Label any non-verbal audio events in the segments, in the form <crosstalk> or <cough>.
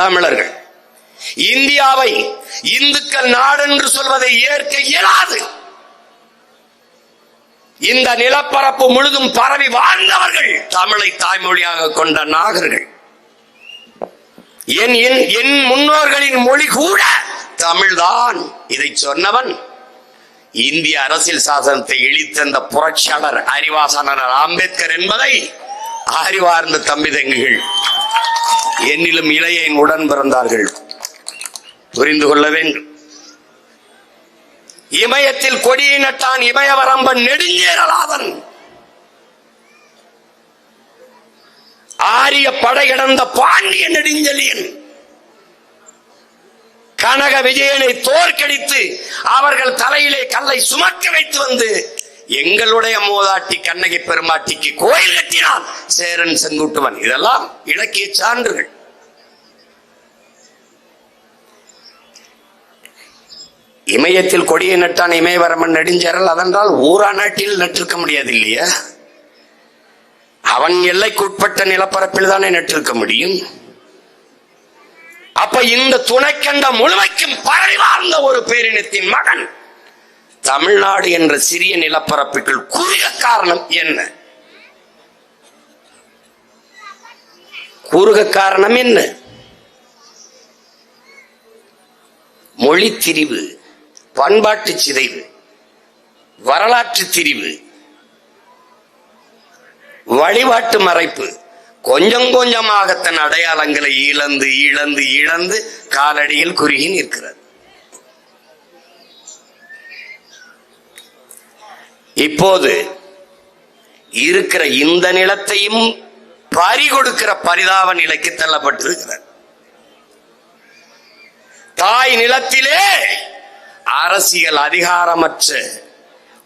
தமிழர்கள். இந்தியாவை இந்துக்கள் நாடென்று சொல்வதை ஏற்க இயலாது. இந்த நிலப்பரப்பு முழுதும் பரவி வாழ்ந்தவர்கள் தமிழை தாய்மொழியாக கொண்ட நாகர்கள். என் என் என் முன்னோர்களின் மொழி கூட தமிழ்தான் இதை சொன்னவன். இந்திய அரசியல் சாசனத்தை இழித்தந்த புரட்சியாளர் அறிவாசனர் அம்பேத்கர் என்பதை அறிவார்ந்த தம்பி என்னிலும் இளையன் உடன் பிறந்தார்கள். புரிந்து கொள்ள வேண்டும். இமயத்தில் கொடியை நட்டான் இமயவரம்பன் நெடுஞ்சேரலாதன். ஆரிய படையடந்த பாண்டிய நெடுஞ்செலியன் கனக விஜயனை தோற்கடித்து அவர்கள் தலையிலே கல்லை சுமக்க வைத்து வந்து எங்களுடைய மூதாட்டி கண்ணகி பெருமாட்டிக்கு கோயில் கட்டினான். சேரன் செங்குட்டுவன். இதெல்லாம் இலக்கிய சான்றுகள். இமயத்தில் கொடியை நட்டான் இமயவரமன் நெடுஞ்சேரல் அதென்றால் ஊரா நாட்டில் நட்டிருக்க முடியாது இல்லையா அவன் எல்லைக்குட்பட்ட நிலப்பரப்பில் தானே நட்டிருக்க முடியும். அப்ப இந்த துணைக்கண்ட முழுமைக்கும் பரவி வாழ்ந்த ஒரு பேரினத்தின் மகன். தமிழ்நாடு என்ற சிறிய நிலப்பரப்புக்குள் குறுக காரணம் என்ன? குறுக காரணம் என்ன? மொழி திரிவு பண்பாட்டு சிதைவு வரலாற்று திரிவு வழிபாட்டு மறைப்பு கொஞ்சம் கொஞ்சமாக தன் அடையாளங்களை இழந்து இழந்து இழந்து காலடியில் குறுகி நிற்கிறது. இப்போது இருக்கிற இந்த நிலத்தையும் பறி கொடுக்கிற பரிதாப நிலைக்கு தள்ளப்பட்டிருக்கிறது தாய் நிலத்திலே அரசியல் அதிகாரமற்ற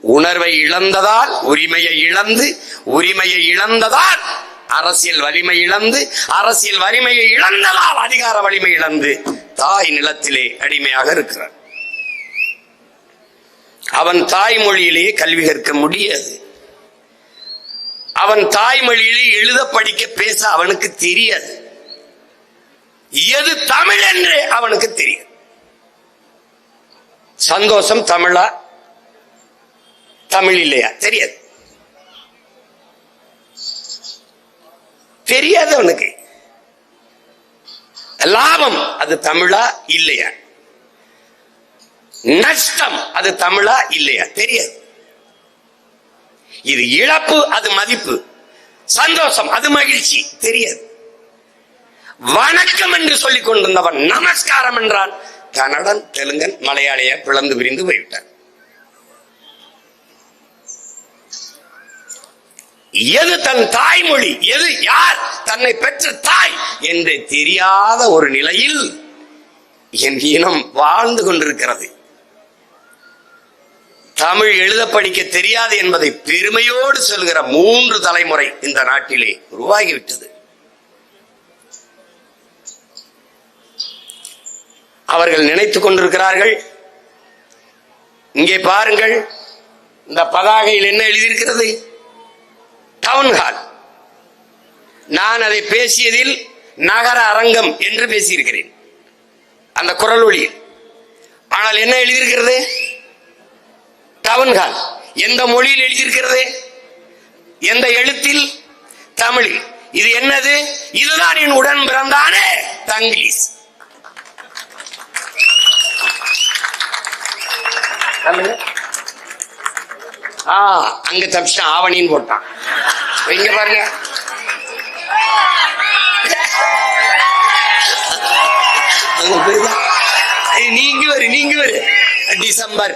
உணர்வை இழந்ததால் உரிமையை இழந்து உரிமையை இழந்ததால் அரசியல் வலிமை இழந்து அரசியல் வலிமையை இழந்ததால் அதிகார வலிமை இழந்து தாய் நிலத்திலே அடிமையாக இருக்கிறார். அவன் தாய்மொழியிலேயே கல்வி கற்க முடியாது. அவன் தாய்மொழியிலே எழுத படிக்க பேச அவனுக்கு தெரியாது. எது தமிழ் என்று அவனுக்கு தெரியும் சந்தோஷம் தமிழா? தமிழ் இல்லையா? தெரியாது. தெரியாது அவனுக்கு. லாபம் அது தமிழா இல்லையா? நஷ்டம். அது தமிழா இல்லையா? தெரியாது. இது இழப்பு அது மதிப்பு. சந்தோஷம் அது மகிழ்ச்சி. தெரியாது. வணக்கம் என்று சொல்லிக் கொண்டிருந்தவன் நமஸ்காரம் என்றான். கன்னடன் தெலுங்கன் மலையாளிய பிளந்து விரிந்து போய்விட்டான் எது தன் தாய்மொழி? எது யார் தன்னை பெற்ற தாய் என்று தெரியாத ஒரு நிலையில் என் இனம் வாழ்ந்து கொண்டிருக்கிறது. தமிழ் எழுத படிக்க தெரியாது என்பதை பெருமையோடு சொல்கிற மூன்று தலைமுறை இந்த நாட்டிலே உருவாகிவிட்டது. அவர்கள் நினைத்துக் கொண்டிருக்கிறார்கள். இங்கே பாருங்கள் இந்த பதாகையில் என்ன எழுதியிருக்கிறது? டவுன் ஹால் நான் அதை பேசியதில் நகர அரங்கம் என்று பேசியிருக்கிறேன். அந்த குரல் ஒளியில் ஆனால் என்ன எழுதியிருக்கிறது? டவுன் எந்த மொழியில் எழுதியிருக்கிறது? எந்த எழுத்தில்? தமிழில். இது என்னது? இதுதான் என் உடன் பிறந்தானே தங்கிலீஷ் ஆ அங்க தப்பிச்சான் ஆவணின்னு போட்டான். இங்க பாருங்க. நீங்க வரு நீங்க வரு. டிசம்பர்.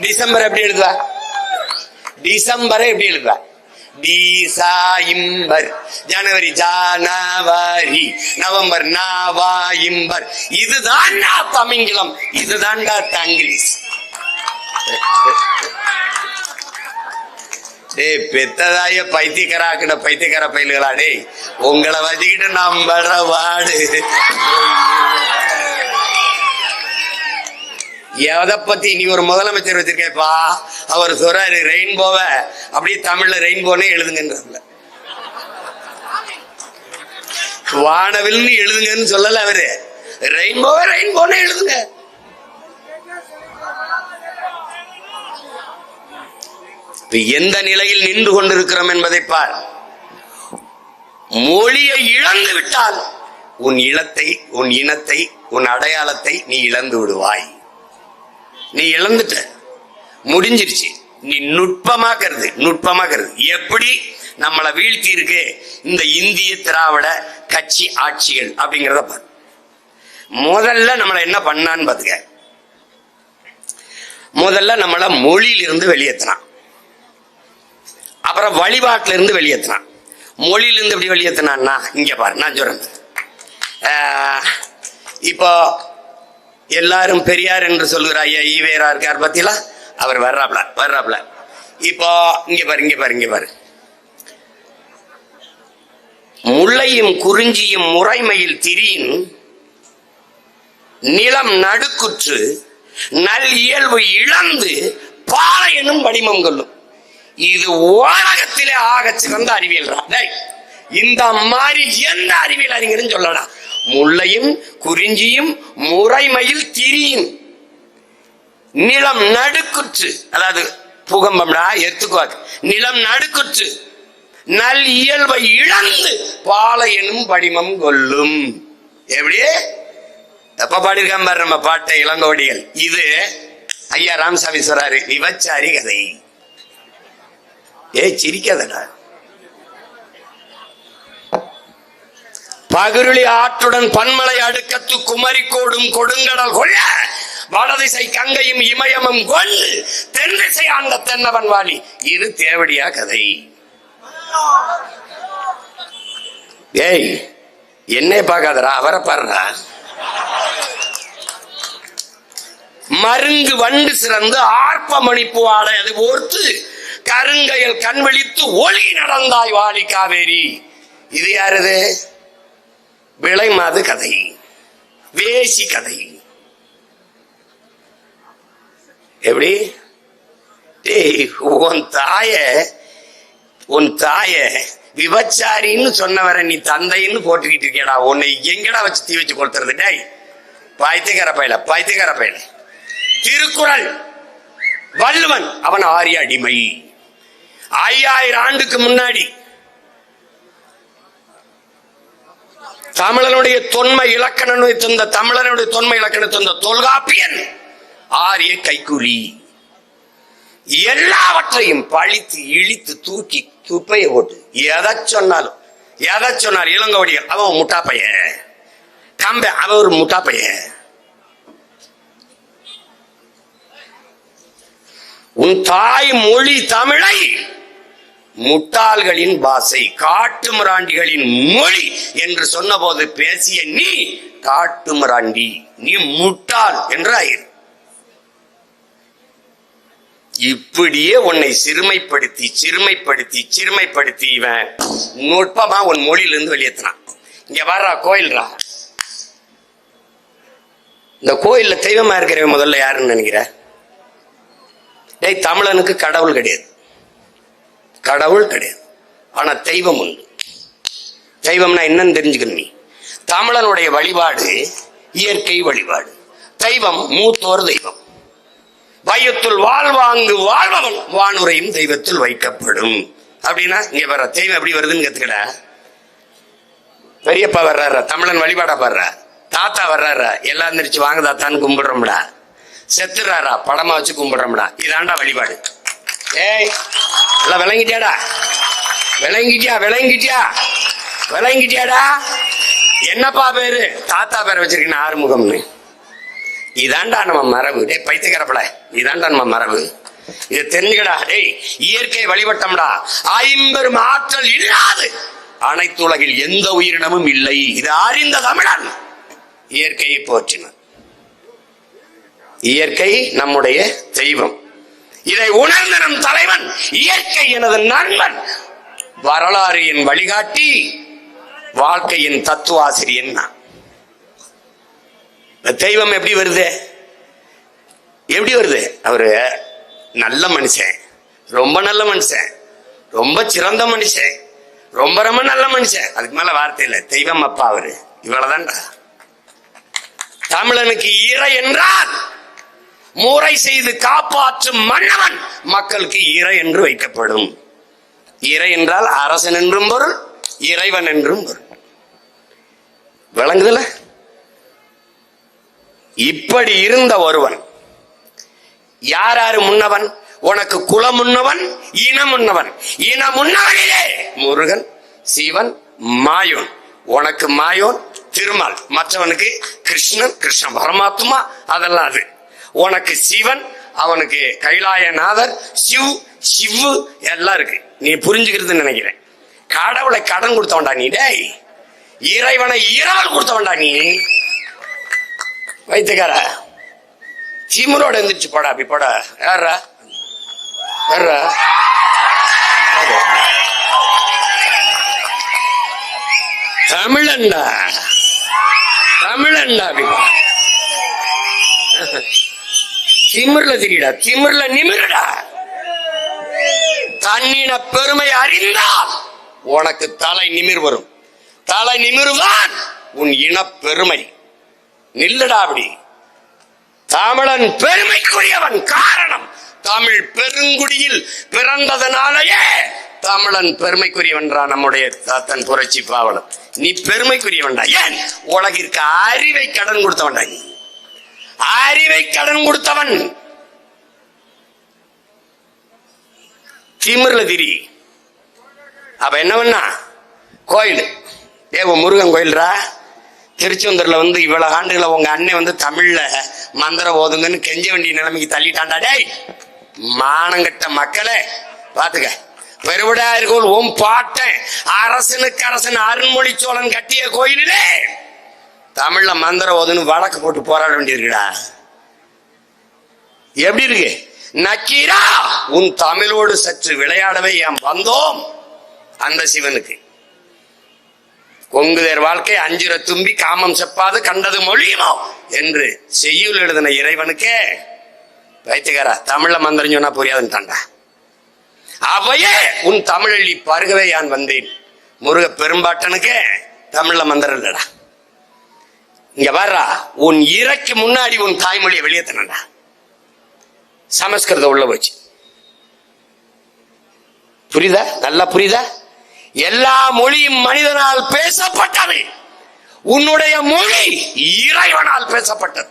டிசம்பர் எப்படி எழுதுவா? டிசம்பரை எப்படி எழுதுவா? டிசாயிம்பர் ஜனவரி ஜானவரி நவம்பர் நாவாயிம்பர். இதுதான் தமிங்கிலம். இதுதான்டா தங்கிலீஷ் டேய் பெத்ததாய பைத்தியக்காராக்கிட பைத்தியக்கார பயில்களா டேய். உங்களை வச்சுக்கிட்டு நம்பற வாடு. எதை பத்தி நீ ஒரு முதலமைச்சர் வச்சிருக்கேப்பா? அவர் சொல்றாரு ரெயின்போவ அப்படியே தமிழ்ல ரெயின்போனே எழுதுங்கன்றதுல வானவில்னு எழுதுங்கன்னு சொல்லல அவரு. ரெயின்போவே ரெயின்போனே எழுதுங்க. எந்த நிலையில் நின்று கொண்டிருக்கிறோம் என்பதை பார். மொழியை இழந்து விட்டால் உன் இனத்தை உன் இனத்தை உன் அடையாளத்தை நீ இழந்து விடுவாய். நீ இழந்துட்ட. முடிஞ்சிருச்சு. நீ நுட்பமாக்குறது நுட்பமாக்குறது. எப்படி நம்மளை வீழ்த்தி இருக்கு? இந்த இந்திய திராவிட கட்சி ஆட்சிகள் அப்படிங்கிறத பாரு. முதல்ல நம்மளை என்ன பண்ணான்னு பாத்துக்க. முதல்ல நம்மளை மொழியிலிருந்து வெளியேற்றினான் அப்புறம் வழிபாட்டில இருந்து வெளியேற்றினான் மொழியிலிருந்து எப்படி வெளியேற்றினான்னா இங்க பாரு நான் சொல்றேன். ஆஹ், இப்போ எல்லாரும் பெரியார் என்று சொல்லுகிற ஐயா ஈவேரா இருக்கார் பத்திலா அவர் வர்றாப்ல வர்றாப்ல. இப்போ இங்க பாரு இங்க பாரு இங்க பாரு. முல்லையும் குறிஞ்சியும் முறைமையில் திரியின் நிலம் நடுக்குற்று நல் இயல்பு இழந்து பாறை எனும் வடிவம் கொள்ளும். இது உலகத்திலே ஆக சிறந்த அறிவியல் இந்த மாதிரி எந்த அறிவியல் அறிஞரும் சொல்லடா முல்லையும் குறிஞ்சியும் முறைமையில் திரியும் நிலம் நடுக்குற்று. அதாவது பூகம்பம்டா எத்துக்குவாது நிலம் நடுக்குற்று. நல் இயல்பை இழந்து பாளையனும் எனும் வடிவம் கொள்ளும். எப்படி? எப்ப பாடியிருக்காம பாரு நம்ம பாட்டை இளங்கோடிகள். இது ஐயா ராமசாமி சொல்றாரு விபச்சாரி கதை. ஏ சிரிக்காதடா. பகிருளி ஆற்றுடன் பன்மலை அடுக்கத்து குமரிக்கோடும் கொடுங்கடல் கொள்ள வடதிசை கங்கையும் இமயமும் கொள் தென்திசை ஆண்ட தென்னவன் வாலி. இது தேவடியா கதை. ஏய் என்னை பார்க்காதரா அவரை பாருடா. மருங்கு வண்டு சிறந்து ஆர்ப்ப மணிப்பு ஆடை அது ஓர்த்து கருங்கையில் கண் விழித்து ஒளி நடந்தாய் வாலி காவேரி. இது யாருதே? விளை மாது கதை. வேசி கதை. எப்படி? டேய் உன் தாய உன் தாய விபச்சாரின்னு சொன்னவரை நீ தந்தைன்னு போட்டுக்கிட்டு இருக்கியடா உன்னை எங்கடா வச்சு தீ வச்சு கொளுத்துறது? டேய் பாய்த்தியக்கார பையல பாய்த்தியக்கார பையல. திருக்குறள். வள்ளுவன் அவன் ஆரிய அடிமை. ஐயாயிரம் ஆண்டுக்கு முன்னாடி தமிழனுடைய தொன்மை இலக்கணத்தை தந்த தமிழனுடைய தொன்மை இலக்கணத்தை தந்த தொல்காப்பியன் ஆரிய கைக்கூலி. எல்லாவற்றையும் பழித்து இழித்து தூக்கி துப்பைய போட்டு எதை சொன்னாலும் எதை சொன்னார் இளங்கோடிய அவன் முட்டா கம்ப அவன் ஒரு முட்டா உன் தாய் மொழி தமிழை முட்டாள்களின் பாசை காட்டு மிராண்டிகளின் மொழி என்று சொன்னபோது பேசிய நீ காட்டு மிராண்டி நீ முட்டாள் என்று ஆயிரு இப்படியே உன்னை சிறுமைப்படுத்தி சிறுமைப்படுத்தி சிறுமைப்படுத்தி இவன் நுட்பமா உன் மொழியிலிருந்து வெளியேற்றினான் இங்க வர்றா கோயில்ரா. இந்த கோயில்ல தெய்வமா இருக்கிறவன் முதல்ல யாருன்னு நினைக்கிற? டேய் தமிழனுக்கு கடவுள் கிடையாது. கடவுள் கிடையாது. ஆனா தெய்வம் உண்டு. தெய்வம்னா என்னன்னு தெரிஞ்சுக்கணும் நீ. தமிழனுடைய வழிபாடு இயற்கை வழிபாடு. தெய்வம் மூத்தோர் தெய்வம். வையத்துள் வாழ்வாங்கு வாழ்வன் வானுரையும் தெய்வத்தில் வைக்கப்படும். அப்படின்னா இங்க வர்ற தெய்வம் எப்படி வருதுன்னு கத்துக்கட. பெரியப்பா வர்றாரா? தமிழன் வழிபாடா பாடுற? தாத்தா வர்றாரா? எல்லாம் எந்திரிச்சு வாங்க தாத்தான்னு கும்பிடுறோம்டா. செத்துறாரா? படமா வச்சு கும்பிடுறோம்டா. இதாண்டா வழிபாடு. ஏய் எல்லாம் விளங்கிட்டியாடா. விளங்கிட்டியா விளங்கிட்டியா? விளங்கிட்டியாடா? என்னப்பா பேரு? தாத்தா பேரை வச்சிருக்கேன் ஆறுமுகம்னு. இதாண்டா நம்ம மரபு. டேய் பைத்தியக்காரப்பட. இதாண்டா நம்ம மரபு. இதை தெரிஞ்சுக்கடா. டேய் இயற்கை வழிபட்டம்டா. ஐம்பெரும் ஆற்றல் இல்லாது. அனைத்து உலகில் எந்த உயிரினமும் இல்லை. இது அறிந்த தமிழன். இயற்கையை போற்றினான் இயற்கை நம்முடைய தெய்வம். இதை உணர்ந்த நம் தலைவன் இயற்கை எனது நண்பன் வரலாறு என் வழிகாட்டி வாழ்க்கையின் தத்துவாசிரியன் நான் தெய்வம் எப்படி வருது? எப்படி வருது? அவரு நல்ல மனுஷன். ரொம்ப நல்ல மனுஷன். ரொம்ப சிறந்த மனுஷன். ரொம்ப ரொம்ப நல்ல மனுஷன். அதுக்கு மேல வார்த்தை இல்லை. தெய்வம் அப்பா அவரு. இவ்வளவுதான்டா தமிழனுக்கு இறை என்றால் முறை செய்து காப்பாற்றும் மன்னவன் மக்களுக்கு இறை என்று வைக்கப்படும். இறை என்றால் அரசன் என்றும் பொருள் இறைவன் என்றும் பொருள். விளங்குதுல? இப்படி இருந்த ஒருவன் யார் யாரு முன்னவன்? உனக்கு குலம் முன்னவன் இனம் முன்னவன். இன முன்னவனிலே முருகன் சிவன் மாயோன். உனக்கு மாயோன் திருமால். மற்றவனுக்கு கிருஷ்ணன் கிருஷ்ண பரமாத்மா அதெல்லாம் அது. உனக்கு சிவன் அவனுக்கு கைலாயநாதர் சிவ் சிவ்வு எல்லாம் இருக்கு. நீ புரிஞ்சுக்கிறதுன்னு நினைக்கிறேன். கடவுளை கடன் கொடுத்தவன்டா நீ டேய். இறைவனை இறால் கொடுத்தவன்டா நீ. வைத்துக்கார திமுறோட எந்திரிச்சு போடா அப்படி போடா. யாரா யாரா தமிழன்டா. தமிழன்டா அப்படி திமிர்ல திரிடா திமிர்ல நிமிருடா. தன்னின பெருமை அறிந்தால் உனக்கு தலை நிமிர் வரும். தலை நிமிர்வான் உன் இன பெருமை. நில்லுடா அப்படி. தமிழன் பெருமைக்குரியவன் காரணம் தமிழ் பெருங்குடியில் பிறந்ததனாலேயே தமிழன் பெருமைக்குரியவன்றா நம்முடைய தாத்தன் புரட்சி பாவலன். நீ பெருமைக்குரியவன்டா. ஏன்? உலகிற்கு அறிவை கடன் கொடுத்தவன்டா நீ. அறிவை கடன் கொடுத்தவன். திமிர்ல திரி அப்ப என்ன பண்ணா? கோயில். தேவ முருகன் கோயில்ரா? திருச்செந்தூர்ல வந்து இவ்வளவு ஆண்டுகளை உங்க அண்ணன் வந்து தமிழ்ல மந்திரம் ஓதுங்கன்னு கெஞ்ச வேண்டிய நிலைமைக்கு தள்ளிட்டாண்டா டேய். மானங்கட்ட மக்களே பாத்துக்க. பெருவிடாயர் உன் பாட்டன் அரசனுக்கு அரசன் அருண்மொழி சோழன் கட்டிய கோயிலே தமிழ்ல மந்திர ஓதுன்னு வழக்கு போட்டு போராட வேண்டியிருக்குடா. எப்படி இருக்கு? நக்கீரா உன் தமிழோடு சற்று விளையாடவே ஏன் வந்தோம்? அந்த சிவனுக்கு. கொங்குதேர் வாழ்க்கை அஞ்சுர தும்பி காமம் செப்பாது கண்டது மொழியுமோ? என்று செய்யுள் எழுதின இறைவனுக்கே வைத்துக்காரா தமிழ்ல மந்திரம் சொன்னா புரியாதுன்ட்டான்டா. அவையே உன் தமிழள்ளி பருகவே யான் வந்தேன்? முருக பெரும்பாட்டனுக்கே தமிழ்ல மந்திரம் இல்லடா. இங்க வர்றா. உன் இறைக்கு முன்னாடி உன் தாய்மொழியை வெளியேத்தனடா சமஸ்கிருதம் உள்ள போச்சு. புரியுதா? நல்லா புரியுதா? எல்லா மொழியும் மனிதனால் பேசப்பட்டது. உன்னுடைய மொழி இறைவனால் பேசப்பட்டது.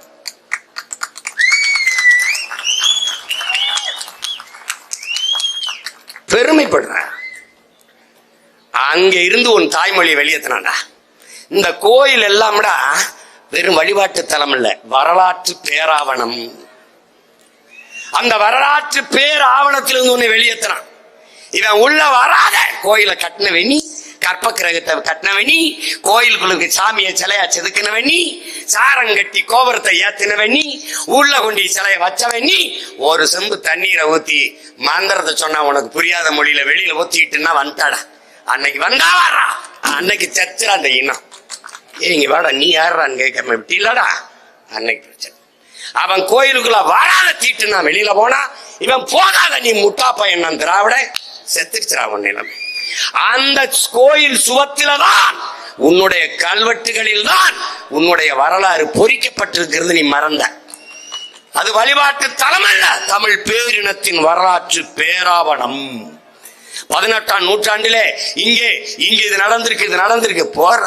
பெருமைப்படுற. அங்க இருந்து உன் தாய்மொழியை வெளியேற்றினாடா இந்த கோயில் எல்லாம்டா வெறும் வழிபாட்டு தலம் இல்ல வரலாற்று பேராவணம். அந்த வரலாற்று பேராவணத்திலிருந்து ஒண்ணு வெளியேற்றினான் இவன் உள்ள வராத கோயிலை கட்டினவ கற்ப கிரகத்தை கட்டினவ நீ கோயிலுக்குள்ளுக்கு சாமியை சிலையா செதுக்கினவ நீ சாரம் கட்டி கோபுரத்தை ஏத்தினவ நீ உள்ள கொண்டி சிலைய வச்சவன் ஒரு செம்பு தண்ணீரை ஊத்தி மந்திரத்தை சொன்னா உனக்கு புரியாத மொழியில வெளியில ஊத்திட்டுன்னா வந்துட்டாடா. அன்னைக்கு வந்தா வாரா அன்னைக்கு சச்சுரா அந்த இனம். ஏங்க இங்க வாடா நீ யாருறான்னு கேட்காம இப்படி இல்லடா. அன்னைக்கு பிரச்சனை. அவன் கோயிலுக்குள்ள வராத தீட்டு நான் வெளியில போனா இவன் போகாத நீ முட்டா பையன் நான் திராவிட செத்துருச்சுரா உன் நிலைமை. அந்த கோயில் சுவத்தில தான் உன்னுடைய கல்வெட்டுகளில் தான் உன்னுடைய வரலாறு பொறிக்கப்பட்டிருக்கிறது நீ மறந்த. அது வழிபாட்டு தலம் அல்ல தமிழ் பேரினத்தின் வரலாற்று பேராவணம். பதினெட்டாம் நூற்றாண்டிலே இங்கே இங்கே இது நடந்திருக்கு இது நடந்திருக்கு போற.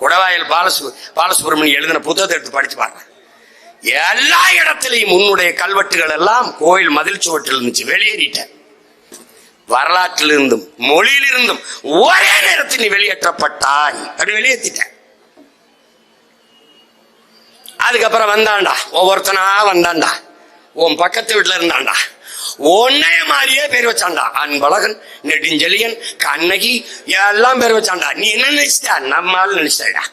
குடவாயல் பாலசு பாலசுப்ரமணியம் எழுதின புத்தகத்தை எடுத்து படிச்சு பாருங்க. எல்லா இடத்திலையும் உன்னுடைய கல்வெட்டுகள் எல்லாம் கோயில் மதில் சுவற்றில் இருந்துச்சு வெளியேறிட்ட. வரலாற்றிலிருந்தும் மொழியிலிருந்தும் ஒரே நேரத்தில் நீ வெளியேற்றப்பட்டாய். அப்படி வெளியேற்றிட்ட அதுக்கப்புறம் வந்தான்டா. ஒவ்வொருத்தனா வந்தான்டா. உன் பக்கத்து வீட்டில் இருந்தான்டா. ஒன்னே மாதிரியே பேர் வச்சாண்டா அன்பழகன் நெடுஞ்செழியன் கண்ணகி எல்லாம் பேர் வச்சாண்டா நீ என்ன நினைச்சிட்டா? நம்மால் நினைச்சிட்டா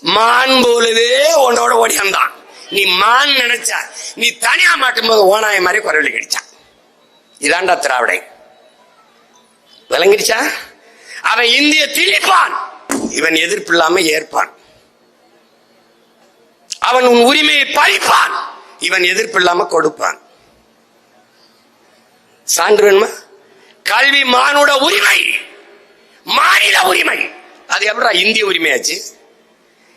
மான் போலவே உன்னோட ஓடியாந்தான். நீ மான் நினைச்ச நீ தனியா மாட்டும் போது ஓனாய மாதிரி குரல் கிடைச்சான் இதாண்டா திராவிடை. விளங்கிடுச்சா? அவன் இந்திய திணிப்பான். இவன் எதிர்ப்பு இல்லாம ஏற்பான். அவன் உன் உரிமையை பறிப்பான் இவன் எதிர்ப்பு இல்லாம கொடுப்பான். சான்று வேணுமா கல்வி மானுட உரிமை. மாநில உரிமை. அது எப்படா இந்திய உரிமையாச்சு?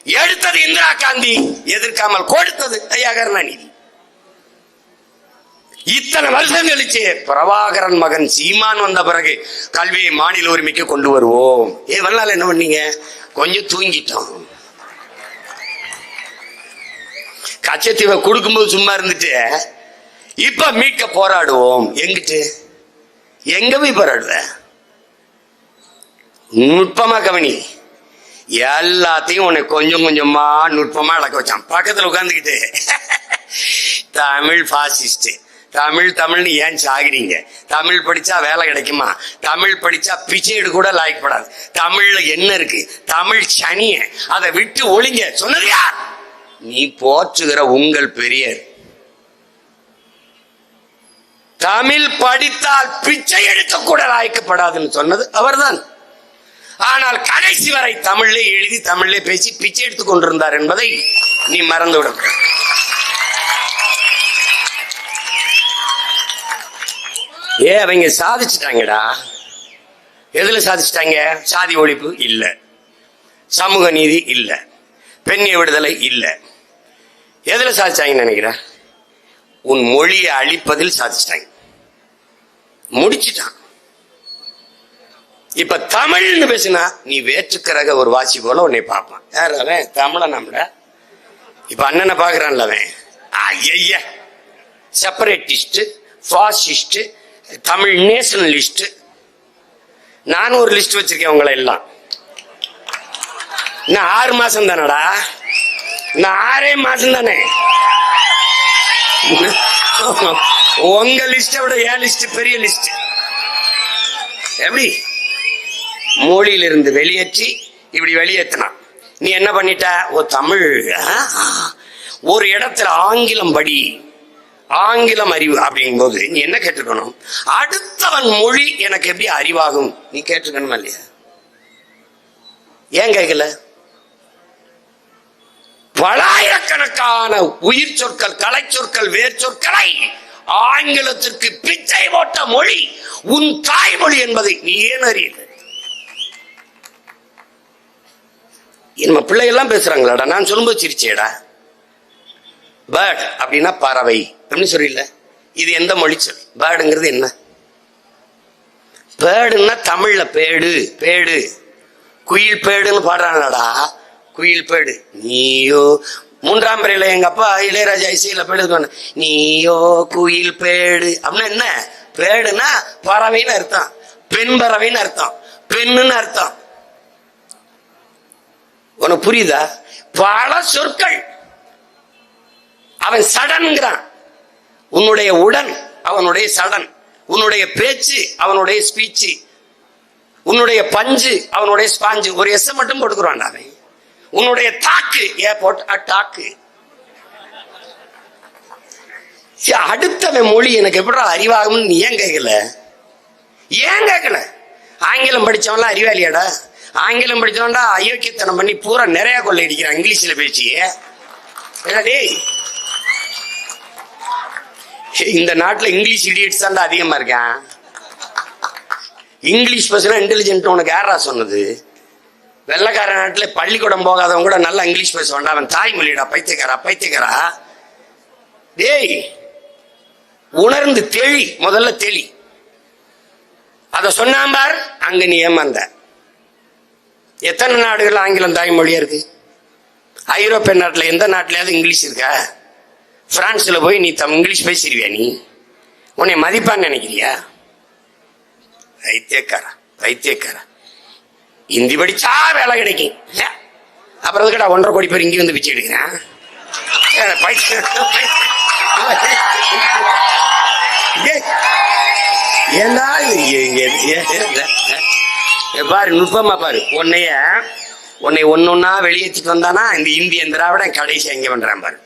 எடுத்தது இந்திரா காந்தி எதிர்க்காமல் கொடுத்தது ஐயா கருணாநிதி இத்தனை வருஷம் கழிச்சு பிரபாகரன் மகன் சீமான் வந்த பிறகு கல்வியை மாநில உரிமைக்கு கொண்டு வருவோம். ஏ வரலாறு என்ன பண்ணீங்க? கொஞ்சம் தூங்கிட்டோம். கச்சத்தீவை கொடுக்கும்போது சும்மா இருந்துட்டு. இப்ப மீட்க போராடுவோம். எங்கிட்டு? எங்க போய் போராடுவ? நுட்பமா கவனி. எல்லாத்தையும் உன்னை கொஞ்சம் கொஞ்சமா நுட்பமா அடக்க வச்சான். பக்கத்துல உட்காந்துக்கிட்டு <laughs> தமிழ் பாசிஸ்ட் தமிழ் தமிழ்னு ஏன் சாகிறீங்க? தமிழ் படிச்சா வேலை கிடைக்குமா? தமிழ் படிச்சா பிச்சைடு கூட லாய்க்கப்படாது தமிழ்ல என்ன இருக்கு? தமிழ் சனிய அதை விட்டு ஒளிங்க. சொன்னது யார்? நீ போற்றுகிற உங்கள் பெரியர். தமிழ் படித்தால் பிச்சை எடுக்கக்கூட கூட லாய்க்கப்படாதுன்னு சொன்னது அவர்தான். ஆனால் கடைசி வரை தமிழ்ல எழுதி தமிழ்ல பேசி பிச்சை எடுத்துக் கொண்டிருந்தார் என்பதை நீ மறந்து விட ஏ அவங்க சாதிச்சிட்டாங்கடா. எதுல சாதிச்சிட்டாங்க? சாதி ஒழிப்பு இல்ல. சமூக நீதி இல்ல. பெண்ணிய விடுதலை இல்ல. எதுல சாதிச்சாங்கன்னு நினைக்கிற? உன் மொழியை அழிப்பதில் சாதிச்சிட்டாங்க. முடிச்சிட்டான். இப்ப தமிழ்னு பேசினா நீ வேற்றுக்கிறக ஒரு வாசி போல உன்னை பார்ப்பான். யார் அவன்? தமிழ நம்மள. இப்ப அண்ணனை பாக்குறான்ல அவன். ஐய செப்பரேட்டிஸ்ட் ஃபாசிஸ்ட் தமிழ் நேஷனலிஸ்ட். நான் ஒரு லிஸ்ட் வச்சிருக்கேன் உங்களை எல்லாம். இன்னும் ஆறு மாசம் தானடா இன்னும் ஆறே மாசம் தானே உங்க லிஸ்ட விட என் லிஸ்ட் பெரிய லிஸ்ட் எப்படி? மொழியிலிருந்து வெளியேற்றி இப்படி வெளியேற்றினான் நீ என்ன பண்ணிட்ட? ஓ தமிழ். ஒரு இடத்துல ஆங்கிலம் படி ஆங்கிலம் அறிவு அப்படிங்கும்போது நீ என்ன கேட்டுக்கணும்? அடுத்தவன் மொழி எனக்கு எப்படி அறிவாகும்? நீ கேட்டுக்கணுமா இல்லையா? ஏன் கேட்கல? பலாயிரக்கணக்கான உயிர் சொற்கள் கலை சொற்கள் வேர் சொற்களை ஆங்கிலத்திற்கு பிச்சை போட்ட மொழி உன் தாய்மொழி என்பதை நீ ஏன் அறியல? நம்ம பிள்ளைகள்லாம் பேசுறாங்களாடா? நான் சொல்லும்போது சிரிச்சேடா. பேர்ட் அப்படின்னா பறவை அப்படின்னு சொல்லல இது எந்த மொழி சொல்? பேர்டுங்கிறது என்ன? பேர்டுன்னா தமிழ்ல பேடு பேடு. குயில் பேடுன்னு பாடுறாங்களாடா. குயில் பேடு நீயோ மூன்றாம் பிறையில எங்க அப்பா இளையராஜா இசையில பேடு நீயோ குயில் பேடு அப்படின்னா என்ன? பேடுனா பறவைன்னு அர்த்தம். பெண் பறவைன்னு அர்த்தம். பெண்ணுன்னு அர்த்தம். உனக்கு புரியுதா? பல சொற்கள். அவன் சடன்கிறான் உன்னுடைய உடன் அவனுடைய சடன். உன்னுடைய பேச்சு அவனுடைய ஸ்பீச்சு. உன்னுடைய பஞ்சு அவனுடைய ஸ்பாஞ்சு. ஒரு எஸ் மட்டும் போட்டுக்கிறான் அவன். உன்னுடைய தாக்கு. ஏ போட் டாக்கு சரி, அடுத்தவன் மொழி எனக்கு எப்படா அறிவாகும்னு நீ ஏன் கேட்கல ஏன் கேட்கல ஆங்கிலம் படிச்சவன்லாம் அறிவாளியாடா? ஆங்கிலம் படிச்சவன்டா அயோக்கியத்தனம் பண்ணி பூரா நிறைய கொள்ளை அடிக்கிறான் இங்கிலீஷில் பேச்சு என்ன டேய். இந்த நாட்டில் இங்கிலீஷ் இடியட்ஸ் தான் அதிகமாக இருக்கான். இங்கிலீஷ் பசங்க இன்டெலிஜென்ட் உனக்கு யாரா சொன்னது? வெள்ளக்கார நாட்டில் பள்ளிக்கூடம் போகாதவங்க கூட நல்லா இங்கிலீஷ் பேசுவான்டா அவன் தாய்மொழிடா பைத்தியக்காரா பைத்தியக்காரா? டேய் உணர்ந்து தெளி முதல்ல தெளி அதை சொன்னாம்பார் அங்க நீ ஏமாந்த. எத்தனை நாடுகள் ஆங்கிலம் தாய்மொழியா இருக்கு? ஐரோப்பிய நாட்டில் எந்த நாட்டிலயாவது இங்கிலீஷ் இருக்கா? பிரான்ஸில் போய் நீ தம் இங்கிலீஷ் பேசிடுவியா நீ? உன்னை மதிப்பான்னு நினைக்கிறியா? வைத்தியக்காரா வைத்தியக்காரா இந்தி படிச்சா வேலை கிடைக்கும். அப்புறம் எதுக்கடா ஒன்றரை கோடி பேர் இங்கே வந்து பிச்சை எடுக்கிறேன்? ஏன்னா பாரு நுட்பமா பாரு. உன்னைய உன்னை ஒன்னொன்னா வெளியேற்றிட்டு வந்தானா? இந்த இந்திய திராவிடன் கடைசி எங்க பண்றான் பாரு.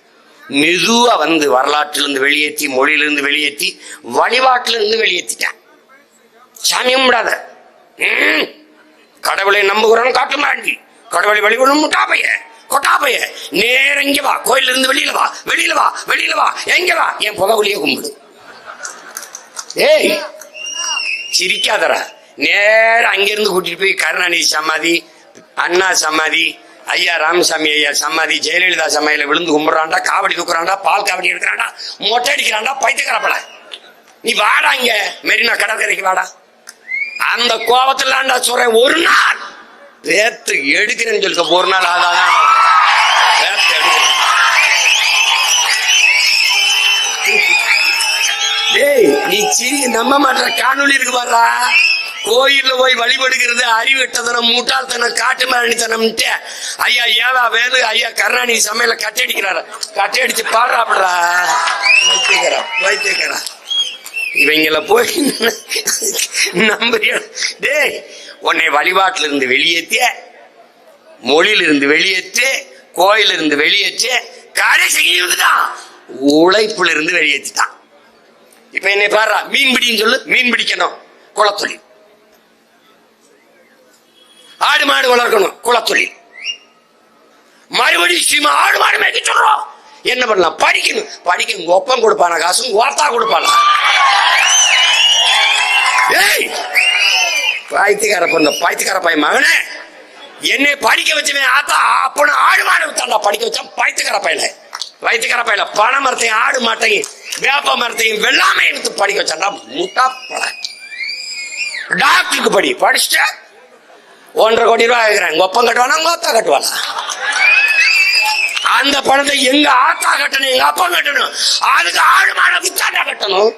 மெதுவா வந்து வரலாற்றிலிருந்து வெளியேற்றி மொழியிலிருந்து வெளியேற்றி வழிபாட்டிலிருந்து வெளியேற்றிட்டான் சாமி விடாத. ம். கடவுளை நம்புகிறோம் காட்டு மாண்டி கடவுளை வழிபடும் முட்டாப்பைய கொட்டாப்பைய நேர இங்க வா கோயில்ல இருந்து வெளியில வா வெளியில வா வெளியில வா எங்க வா என் புகவுலிய கும்பிடு. ஏய் சிரிக்காதடா. நேரா அங்கிருந்து கூட்டிட்டு போய் கருணாநிதி சமாதி அண்ணா சமாதி ஐயா ராமசாமி ஐயா சமாதி ஜெயலலிதா சமையல விழுந்து கும்பிடுறான்டா காவடி தூக்குறான்டா பால் காவடி எடுக்கிறான்டா மொட்டை அடிக்கிறான்டா பைத்தியக்காரப்பட நீ வாடா இங்க மெரினா கடற்கரைக்கு வாடா. அந்த கோபத்துல சொல்றேன். ஒரு நாள். பேத்து எடுக்கிறேன்னு சொல்லிட்டு ஒரு நாள் ஆகாதான் பேத்து எடுக்கிறேன். டேய் நீ சிரி நம்ப மாட்ட காணொளி இருக்கு பாடுறா கோயில்ல போய் வழிபடுகிறது அறிவெட்டதனம் மூட்டாள்தனம் காட்டு மரணித்தனம்ட்டு ஐயா ஏவா வேலு ஐயா கருணாநிதி சமையல கட்டடிக்கிறாரு. கட்டடிச்சு பாடுறாப்புடா. வைத்தியக்கிறா வைத்தியக்கிறா இவங்கள போய் நம்புறியா? டேய் உன்னை வழிபாட்டில இருந்து வெளியேற்றிய மொழியில இருந்து வெளியேற்று கோயிலிருந்து வெளியேற்று கடைசி தான் உழைப்புல இருந்து வெளியேற்றிட்டான் இப்ப என்னை பாரு மீன் பிடின்னு சொல்லு மீன் பிடிக்கணும் குளத்தொழில். ஆடு மாடு வளர்க்கணும் குளத்தொழில். மறுபடியும் சீமா ஆடு மாடு மேய்க்க சொல்றோம். என்ன பண்ணலாம்? படிக்கணும். படிக்கணும் ஒப்பம் கொடுப்பானா காசும் ஓர்த்தா கொடுப்பானா? பாய்த்திக்கார பொண்ணு பாய்த்திக்கார பையன் மகனே. என்னை படிக்க வச்சவன் ஆத்தா அப்பன ஆடு மாடு வித்தாண்டா படிக்க வச்சான் பாய்த்துக்கார பையல வயிற்றுக்கார பையல பனை மரத்தையும் ஆடு மாட்டையும் வேப்ப மரத்தையும் வெள்ளாமை எடுத்து படிக்க வச்சாண்டா முட்டா பழ டாக்டருக்கு படி படிச்சுட்ட ஒன்றரை கோடி ரூபாய் ஆகிறேன் ஒப்பம் கட்டுவானா உங்க ஆத்தா கட்டுவானா? அந்த பணத்தை எங்க ஆத்தா கட்டணும் எங்க அப்பா கட்டணும்? அதுக்கு ஆடு மாடை வித்தாண்டா கட்டணும்?